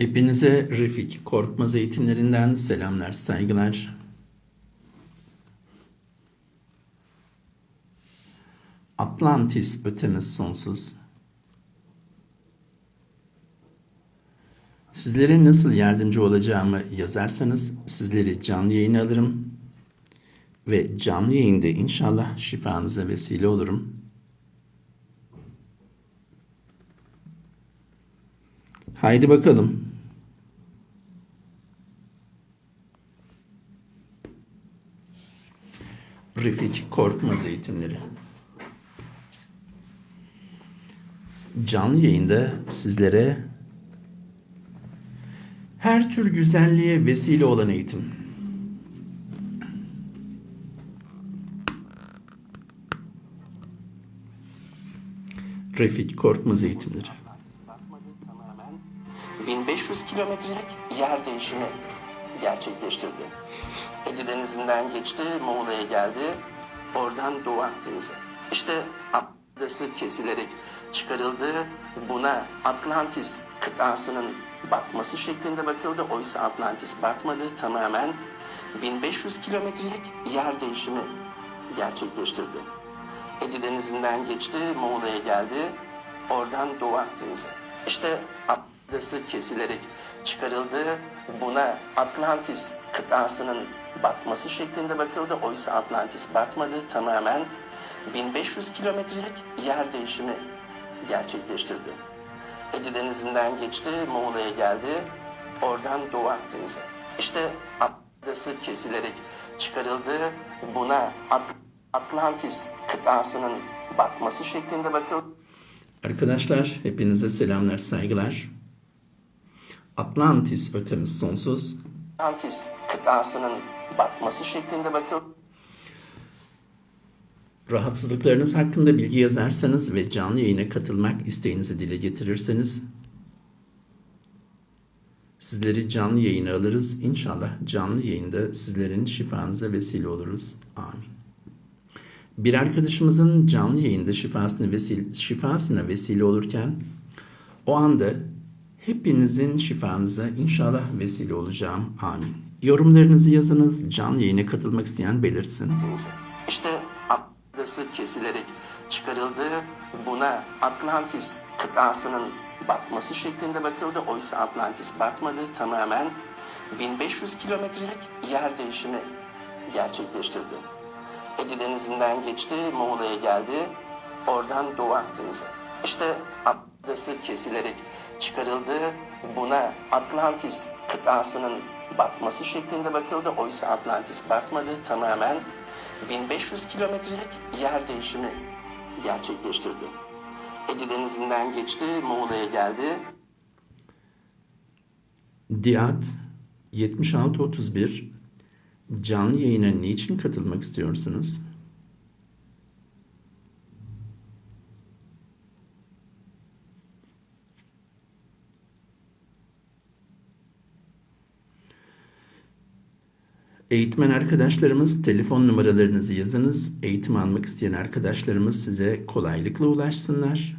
Hepinize Refik Korkmaz eğitimlerinden selamlar, saygılar. Atlantis ötemiz sonsuz. Sizlere nasıl yardımcı olacağımı yazarsanız sizleri canlı yayına alırım ve canlı yayında inşallah şifanıza vesile olurum. Haydi bakalım. Refik Korkmaz eğitimleri. Canlı yayında sizlere her tür güzelliğe vesile olan eğitim. Refik Korkmaz eğitimleri. Batmadı tamamen 1500 kilometrelik yer değişimi gerçekleştirdi. Ege Denizi'nden geçti, Muğla'ya geldi, oradan Doğu Akdeniz'e. İşte Atlas'ı kesilerek çıkarıldı. Buna Atlantis kıtasının batması şeklinde bakıldı. Oysa Atlantis batmadı, tamamen 1500 kilometrelik yer değişimi gerçekleştirdi. Ege Denizi'nden geçti, Muğla'ya geldi, oradan Doğu Akdeniz'e. İşte Atlas'ı kesilerek çıkarıldı. Buna Atlantis kıtasının batması şeklinde bakıldı. Oysa Atlantis batmadı, tamamen 1500 kilometrelik yer değişimi gerçekleştirdi. Ege Denizi'nden geçti, Muğla'ya geldi, oradan Doğu Akdeniz'e. İşte Atlas'ı kesilerek çıkarıldı. Buna At- Atlantis kıtasının batması şeklinde bakıldı. Arkadaşlar hepinize selamlar, saygılar. Atlantis ötemiz sonsuz. Atlantis kıtasının batması şeklinde bakıldı. Rahatsızlıklarınız hakkında bilgi yazarsanız ve canlı yayına katılmak isteğinizi dile getirirseniz sizleri canlı yayına alırız. İnşallah canlı yayında sizlerin şifanıza vesile oluruz. Amin. Bir arkadaşımızın canlı yayında şifasına vesile, şifasına vesile olurken o anda hepinizin şifanıza inşallah vesile olacağım. Amin. Yorumlarınızı yazınız. Canlı yayına katılmak isteyen belirtsin. İşte Atlas'ı kesilerek çıkarıldı. Buna Atlantis kıtasının batması şeklinde bakıldı. Oysa Atlantis batmadı. Tamamen 1500 kilometrelik yer değişimi gerçekleştirdi. Ege Denizi'nden geçti, Muğla'ya geldi, oradan Doğu Akdeniz'e. İşte Atlas'ı kesilerek çıkarıldı. Buna Atlantis kıtasının batması şeklinde bakıldı. Oysa Atlantis batmadı. Tamamen 1500 kilometrelik yer değişimi gerçekleştirdi. Ege Denizi'nden geçti, Muğla'ya geldi, Diyat 7631 canlı yayına niçin katılmak istiyorsunuz? Eğitmen arkadaşlarımız telefon numaralarınızı yazınız. Eğitim almak isteyen arkadaşlarımız size kolaylıkla ulaşsınlar.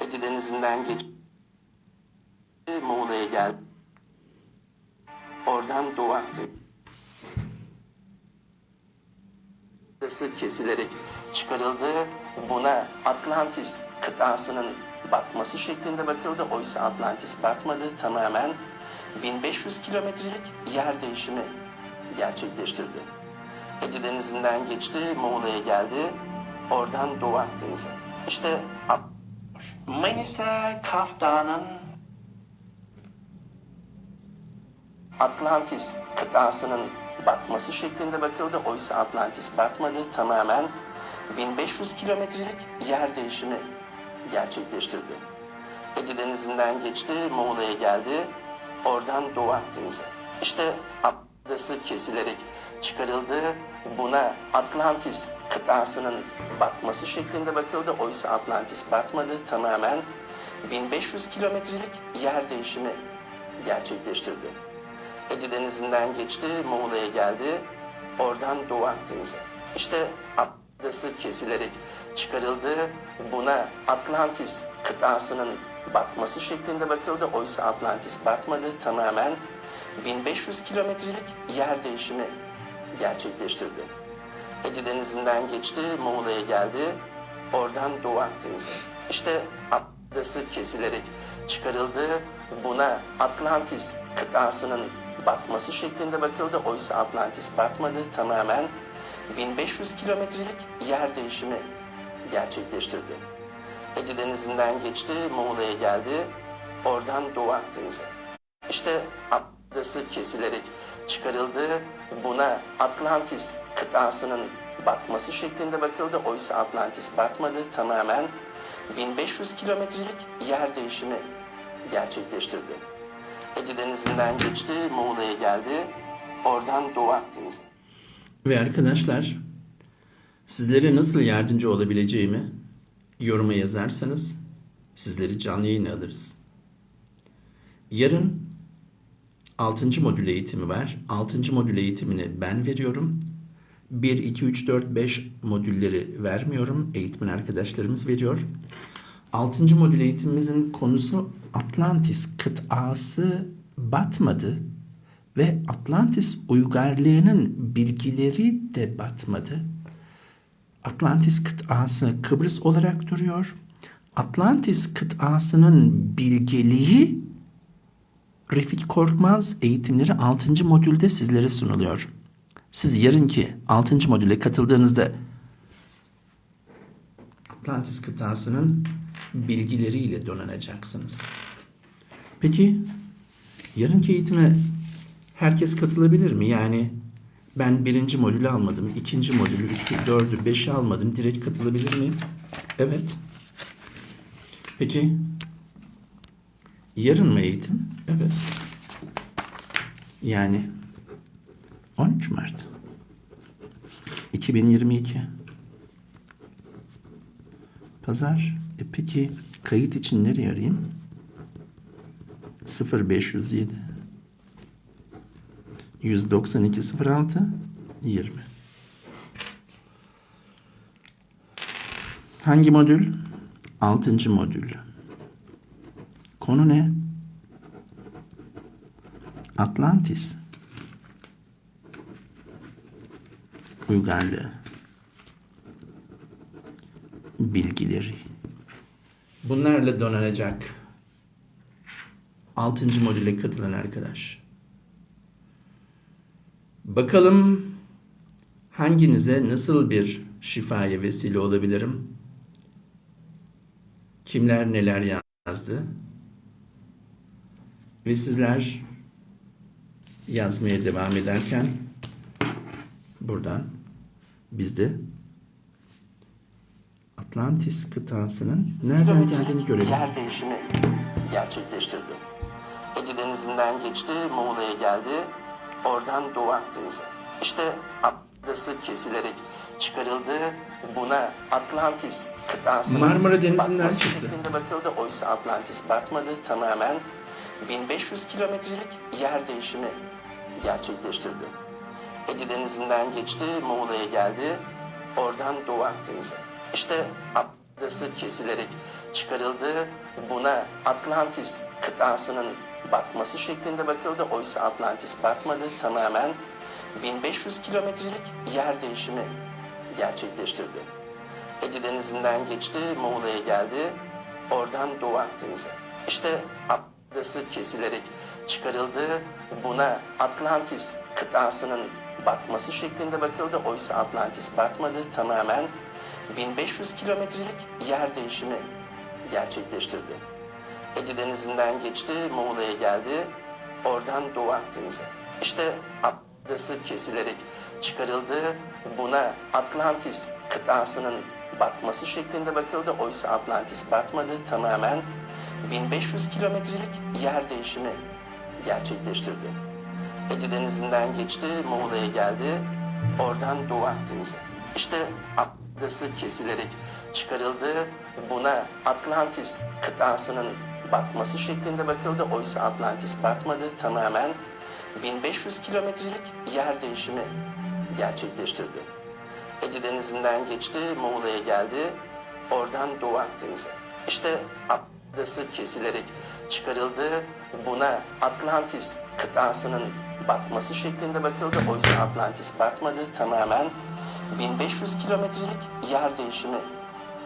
Ege Denizi'nden geçti, Muğla'ya geldi, oradan Doğu Akdeniz. Kesilerek çıkarıldı. Buna Atlantis kıtasının batması şeklinde bakıldı. Oysa Atlantis batmadı. Tamamen 1500 kilometrelik yer değişimi gerçekleştirdi. Ege Denizi'nden geçti, Muğla'ya geldi, oradan Doğu Akdeniz'e. İşte Manisa Kaftan'ın Atlantis kıtasının batması şeklinde bakıldı. Oysa Atlantis batmadı. Tamamen 1500 kilometrelik yer değişimi gerçekleştirdi. Ege Denizi'nden geçti, Muğla'ya geldi, oradan Doğu Akdeniz'e. İşte Atlas'ı kesilerek çıkarıldı. Buna Atlantis kıtasının batması şeklinde bakıldı. Oysa Atlantis batmadı. Tamamen 1500 kilometrelik yer değişimi gerçekleştirdi. Ege Denizi'nden geçti, Muğla'ya geldi, oradan Doğu Akdeniz'e. İşte Atlas'ı kesilerek çıkarıldığı buna Atlantis kıtasının batması şeklinde bakıldı. Oysa Atlantis batmadı. Tamamen 1500 kilometrelik yer değişimi gerçekleştirdi. Ege Denizi'nden geçti, Muğla'ya geldi. Oradan Doğu Akdeniz'e. İşte Atlas'ı kesilerek çıkarıldığı buna Atlantis kıtasının batması şeklinde bakıldı. Oysa Atlantis batmadı. Tamamen 1500 kilometrelik yer değişimi gerçekleştirdi. Ege Denizi'nden geçti, Muğla'ya geldi. Oradan Doğu Akdeniz'e. İşte Atlas'ı kesilerek çıkarıldığı buna Atlantis kıtasının batması şeklinde bakıldı. Oysa Atlantis batmadı. Tamamen 1500 kilometrelik yer değişimi gerçekleştirdi. Ege Denizi'nden geçti, Muğla'ya geldi. Oradan Doğu Akdeniz'e. Ve arkadaşlar sizlere nasıl yardımcı olabileceğimi yoruma yazarsanız sizleri canlı yayına alırız. Yarın 6. modül eğitimi var. 6. modül eğitimini ben veriyorum. 1, 2, 3, 4, 5 modülleri vermiyorum. Eğitmen arkadaşlarımız veriyor. 6. modül eğitimimizin konusu Atlantis kıtası batmadı ve Atlantis uygarlığının bilgileri de batmadı. Atlantis kıtası Kıbrıs olarak duruyor. Atlantis kıtasının bilgeliği Refik Korkmaz eğitimleri 6. modülde sizlere sunuluyor. Siz yarınki 6. modüle katıldığınızda Atlantis kıtasının bilgileriyle donanacaksınız. Peki yarınki eğitime herkes katılabilir mi? Yani ben birinci modülü almadım, ikinci modülü, üçü, dördü, beşi almadım. Direkt katılabilir miyim? Evet. Peki yarın mı eğitim? Evet. Yani 13 Mart 2022 Pazar. E peki kayıt için nereye arayayım? 0507 192 06 20 Hangi modül? 6. modül. Konu ne? Atlantis. Uygarlığı. Bilgileri. Bunlarla donanacak 6. modüle katılan arkadaş. Bakalım hanginize nasıl bir şifaya vesile olabilirim? Kimler neler yazdı? Ve sizler yazmaya devam ederken buradan biz de Atlantis kıtasının nereden geldiğini görelim. Yer değişimi gerçekleştirdi. Ege Denizi'nden geçti, Muğla'ya geldi. Oradan Doğu Akdeniz'e. İşte Atlas'ı kesilerek çıkarıldığı buna Atlantis kıtasının Marmara Denizi'nden çıktı. bakıldı. Oysa Atlantis batmadı. Tamamen 1500 kilometrelik yer değişimi gerçekleştirdi. Ege Denizi'nden geçti, Muğla'ya geldi. Oradan Doğu Akdeniz'e. İşte Atlas'ı kesilerek çıkarıldığı buna Atlantis kıtasının batması şeklinde bakıldı. Oysa Atlantis batmadı. Tamamen 1500 kilometrelik yer değişimi gerçekleştirdi. Ege Denizi'nden geçti, Muğla'ya geldi. Oradan Doğu Akdeniz'e. İşte Atlas'ı kesilerek çıkarıldığı buna Atlantis kıtasının batması şeklinde bakıldı. Oysa Atlantis batmadı. Tamamen 1500 kilometrelik yer değişimi gerçekleştirdi. Ege Denizi'nden geçti, Muğla'ya geldi. Oradan Doğu Akdeniz'e. İşte Atlas'ı kesilerek çıkarıldığı buna Atlantis kıtasının batması şeklinde bakıldı. Oysa Atlantis batmadı. Tamamen 1500 kilometrelik yer değişimi gerçekleştirdi. Ege Denizi'nden geçti, Muğla'ya geldi. Oradan Doğu Akdeniz'e. İşte Atlas'ı kesilerek çıkarıldığı buna Atlantis kıtasının batması şeklinde bakıldı. Oysa Atlantis batmadı. Tamamen 1500 kilometrelik yer değişimi gerçekleştirdi. Ege Denizi'nden geçti, Muğla'ya geldi. Oradan Doğu Akdeniz'e. İşte Atlas'ı kesilerek çıkarıldı. Buna Atlantis kıtasının batması şeklinde bakıldı. Oysa Atlantis batmadı. Tamamen 1500 kilometrelik yer değişimi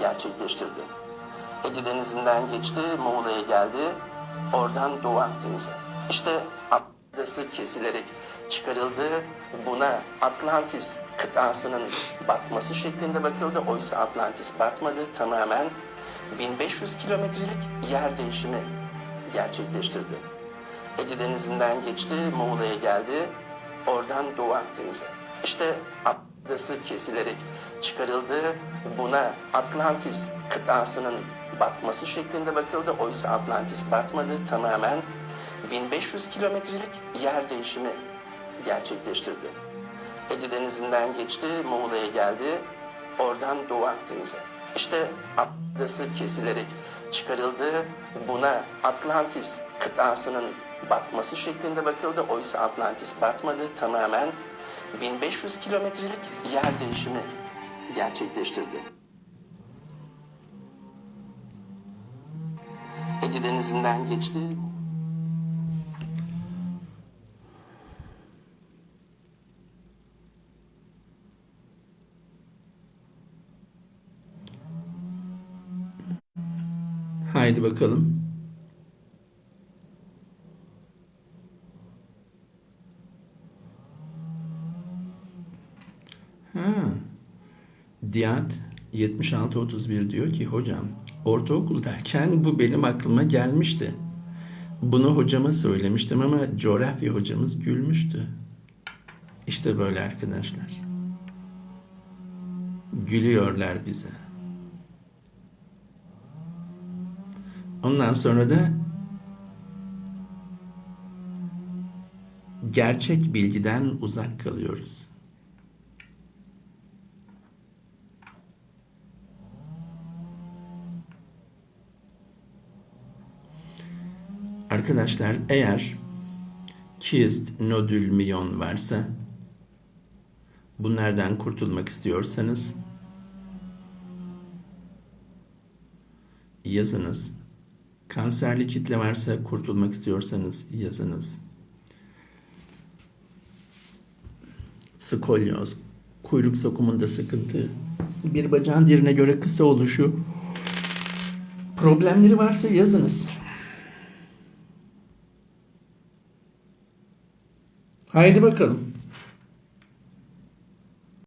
gerçekleştirdi. Ege Denizi'nden geçti, Muğla'ya geldi. Oradan Doğu Akdeniz'e. İşte Atlas'ı kesilerek çıkarıldı. Buna Atlantis kıtasının batması şeklinde bakıldı. Oysa Atlantis batmadı. Tamamen 1500 kilometrelik yer değişimi gerçekleştirdi. Ege Denizi'nden geçti, Muğla'ya geldi. Oradan Doğu Akdeniz'e. İşte Atlas'ı kesilerek çıkarıldı. Buna Atlantis kıtasının batması şeklinde bakıldı. Oysa Atlantis batmadı. Tamamen 1500 kilometrelik yer değişimi gerçekleştirdi. Ege Denizi'nden geçti, Muğla'ya geldi. Oradan Doğu Akdeniz'e. İşte Atlas'ı kesilerek çıkarıldı. Buna Atlantis kıtasının batması şeklinde bakıldı. Oysa Atlantis batmadı. Tamamen 1500 kilometrelik yer değişimi gerçekleştirdi. Ege Denizi'nden geçti. Haydi bakalım. Ha. Diyat 7631 diyor ki hocam ortaokuldayken bu benim aklıma gelmişti. Bunu hocama söylemiştim ama coğrafya hocamız gülmüştü. İşte böyle arkadaşlar. Gülüyorlar bize. Ondan sonra da gerçek bilgiden uzak kalıyoruz. Arkadaşlar eğer kist, nodül, miyon varsa bunlardan kurtulmak istiyorsanız yazınız. Kanserli kitle varsa kurtulmak istiyorsanız yazınız. Skolyoz, kuyruk sokumunda sıkıntı, bir bacağın diğerine göre kısa oluşu, problemleri varsa yazınız. Haydi bakalım.